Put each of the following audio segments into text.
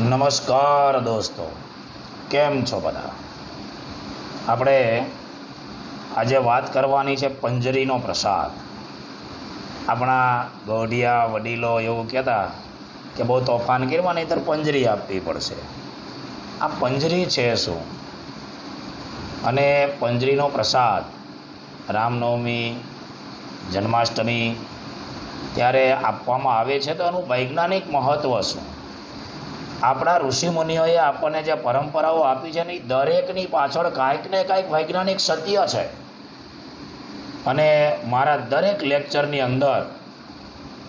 નમસ્કાર દોસ્તો, કેમ છો બધા? આપણે આજે વાત કરવાની છે પંજરીનો પ્રસાદ. આપણા ગોઢિયા વડીલો એવું કહેતા કે બહુ તોફાન કરવા નહીં પંજરી આપવી પડશે. આ પંજરી છે શું? અને પંજરીનો પ્રસાદ રામનવમી, જન્માષ્ટમી, ત્યારે આપવામાં આવે છે તો એનું વૈજ્ઞાનિક મહત્ત્વ શું? આપણા ઋષિમુનિઓએ આપણને જે પરંપરાઓ આપી છે ને દરેકની પાછળ કાંઈક ને કાંઈક વૈજ્ઞાનિક સત્ય છે. અને મારા દરેક લેક્ચરની અંદર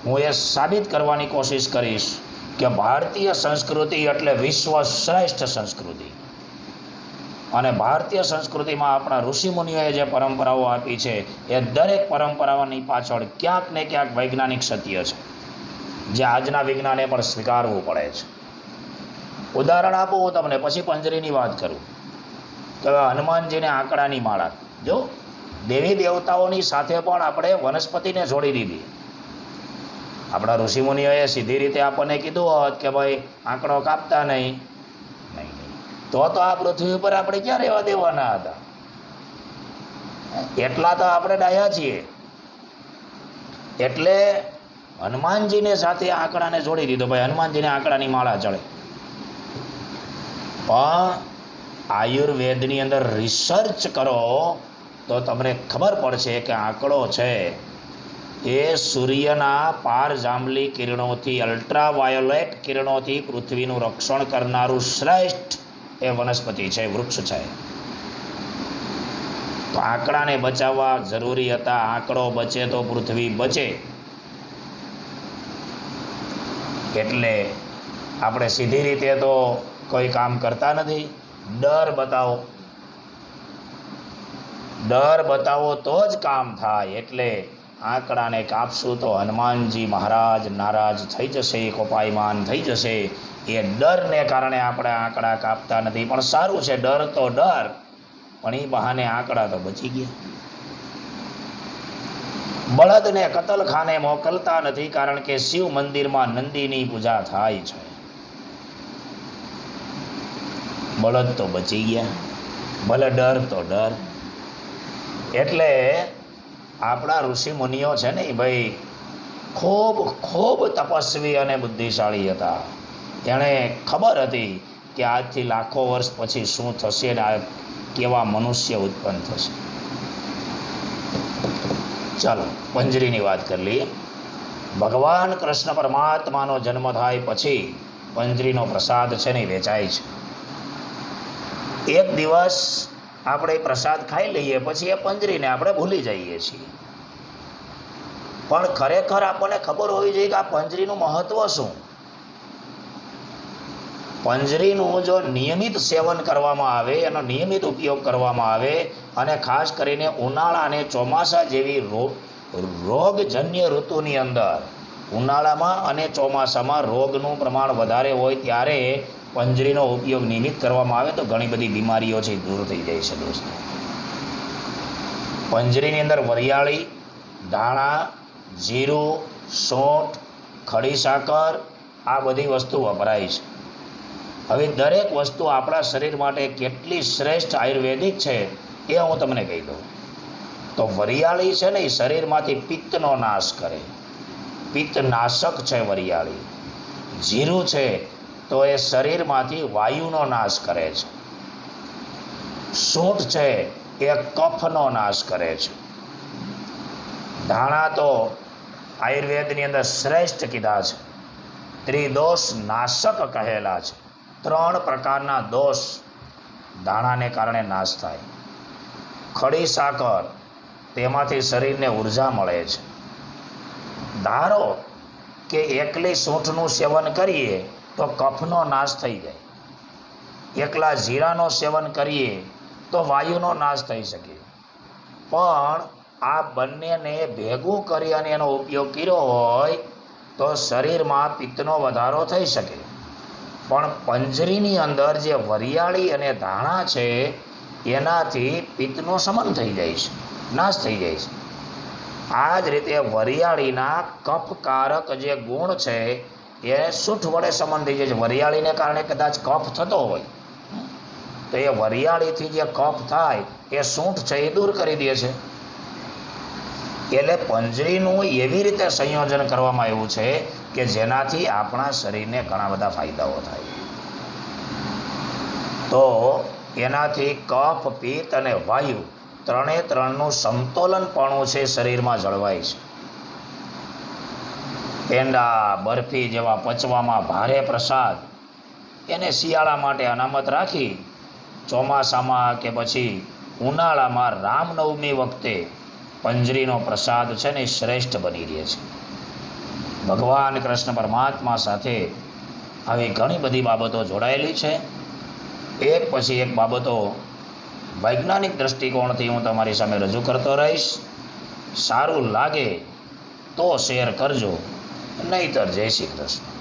હું એ સાબિત કરવાની કોશિશ કરીશ કે ભારતીય સંસ્કૃતિ એટલે વિશ્વ શ્રેષ્ઠ સંસ્કૃતિ. અને ભારતીય સંસ્કૃતિમાં આપણા ઋષિમુનિઓએ જે પરંપરાઓ આપી છે, એ દરેક પરંપરાઓની પાછળ ક્યાંક ને ક્યાંક વૈજ્ઞાનિક સત્ય છે. જે આજના વિજ્ઞાને પણ સ્વીકારવું પડે છે. ઉદાહરણ આપો હું તમને, પછી પંજરીની વાત કરું. તો હનુમાનજીને આંકડાની માળા. જો, દેવી દેવતાઓની સાથે પણ આપણે વનસ્પતિને જોડી દીધી. આપણા ઋષિમુનિઓએ સીધી રીતે આપણને કીધું હોત કે ભાઈ, આંકડો કાપતા નહીં. નહીં તો તો આ પૃથ્વી ઉપર આપણે ક્યાં રહેવા દેવાના હતા? એટલા તો આપણે ડાયા છીએ. એટલે હનુમાનજીને સાથે આંકડાને જોડી દીધો. ભાઈ, હનુમાનજીને આંકડાની માળા ચડે. પણ આયુર્વેદની અંદર રિસર્ચ કરો તો તમને ખબર પડશે કે આંકડો છે. એ સૂર્યના પારજાંબલી કિરણોથી અલ્ટ્રાવાયોલેટ કિરણોથી પૃથ્વીનું રક્ષણ કરનારું શ્રેષ્ઠ એ વનસ્પતિ છે, વૃક્ષ છે. તો આંકડાને બચાવવા જરૂરી હતા. આંકડો બચે તો પૃથ્વી બચે. એટલે આપણે સીધી રીતે તો કોઈ કામ કરતા નથી. ડર બતાવો. ડર બતાવો તો જ કામ થાય. એટલે આંકડાને કાપશું તો હનુમાનજી મહારાજ નારાજ થઈ જશે, કોપાયમાન થઈ જશે. એ ડરને કારણે આપણે આંકડા કાપતા નથી. પણ સારું છે, ડર તો ડર. પણ એ બહાને આંકડા તો બચી ગયા. બળદને કતલખાને મોકલતા નથી કારણ કે શિવ મંદિરમાં નંદીની પૂજા થાય છે. બળદ તો બચી ગયા. ભલે ડર તો ડર. એટલે આપણા ઋષિ મુનિઓ છે ને ભાઈ ખૂબ ખૂબ તપસ્વી અને બુદ્ધિશાળી હતા. એણે ખબર હતી કે આજથી લાખો વર્ષ પછી શું થશે ને આ કેવા મનુષ્ય ઉત્પન્ન થશે. ચાલો, પંજરીની વાત કરી લઈએ. ભગવાન કૃષ્ણ પરમાત્માનો જન્મ થાય પછી પંજરીનો પ્રસાદ છે ને વેચાય છે. એક દિવસ આપણે પ્રસાદ ખાઈ લઈએ, પછી એ પંજરીને આપણે ભૂલી જઈએ છીએ. પણ ખરેખર આપણને ખબર હોવી જોઈએ કે આ પંજરીનું મહત્વ શું? પંજરીનું જો નિયમિત સેવન કરવામાં આવે, એનો નિયમિત ઉપયોગ કરવામાં આવે, અને ખાસ કરીને ઉનાળા અને ચોમાસા જેવી રોગ રોગજન્ય ઋતુની અંદર, ઉનાળામાં અને ચોમાસામાં રોગનું પ્રમાણ વધારે હોય ત્યારે પંજરીનો ઉપયોગ નિયમિત કરવામાં આવે તો ઘણી બધી બીમારીઓ છે દૂર થઈ જાય છે દોસ્તો. પંજરીની અંદર વરિયાળી, ધાણા, જીરું, સોંઠ, ખડી સાકર આ બધી વસ્તુ વપરાય છે. હવે દરેક વસ્તુ આપણા શરીર માટે કેટલી શ્રેષ્ઠ આયુર્વેદિક છે એ હું તમને કહી દઉં. તો વરિયાળી છે ને એ શરીરમાંથી પિત્તનો નાશ કરે. પિત્તનાશક છે વરિયાળી. જીરું છે તો એ શરીરમાંથી વાયુનો નાશ કરે છે. સૂંઠ છે એ કફનો નાશ કરે છે. ધાણા તો આયુર્વેદની અંદર શ્રેષ્ઠ કીધા છે. ત્રિદોષ નાશક કહેલા છે. ત્રણ પ્રકારના દોષ દાણાને કારણે નાશ થાય. ખડી સાકર, તેમાંથી શરીરને ઊર્જા મળે છે. ધારો કે એકલી સૂંઠનું સેવન કરીએ તો કફનો નાશ થઈ જાય. એકલા જીરાનો સેવન કરીએ તો વાયુનો નાશ થઈ શકે. પણ આ બંનેને ભેગું કરી અને એનો ઉપયોગ કર્યો હોય તો શરીરમાં પિત્તનો વધારો થઈ શકે. પણ પંજરીની અંદર જે વરિયાળી અને ધાણા છે, એનાથી પિત્તનો સમન થઈ જાય છે, નાશ થઈ જાય છે. આ જ રીતે વરિયાળીના કફકારક જે ગુણ છે એ સૂઠ વડે સંબંધી છે. વરિયાળીને કારણે કદાચ કફ થતો હોય. તો એ વરિયાળીથી જે કફ થાય, એ સૂંઠ છે એ દૂર કરી દે છે. એટલે પંજરીનું એવી રીતે સંયોજન કરવામાં આવ્યું છે કે જેનાથી આપણા શરીરને ઘણા બધા ફાયદાઓ થાય. તો એનાથી કફ, પિત્ત અને વાયુ ત્રણે ત્રણનું સંતોલનપણું છે શરીરમાં જળવાય છે. પેંડા, બરફી જેવા પચવામાં ભારે પ્રસાદ. એને શિયાળા માટે અનામત રાખી ચોમાસામાં કે પછી ઉનાળામાં રામનવમી વખતે પંજરીનો પ્રસાદ છે ને શ્રેષ્ઠ બની રહે છે. ભગવાન કૃષ્ણ પરમાત્મા સાથે આવી ઘણી બધી બાબતો જોડાયેલી છે. એક પછી એક બાબતો વૈજ્ઞાનિક દૃષ્ટિકોણથી હું તમારી સામે રજૂ કરતો રહીશ. સારું લાગે તો શેર કરજો. નહીતર જય શ્રી કૃષ્ણ.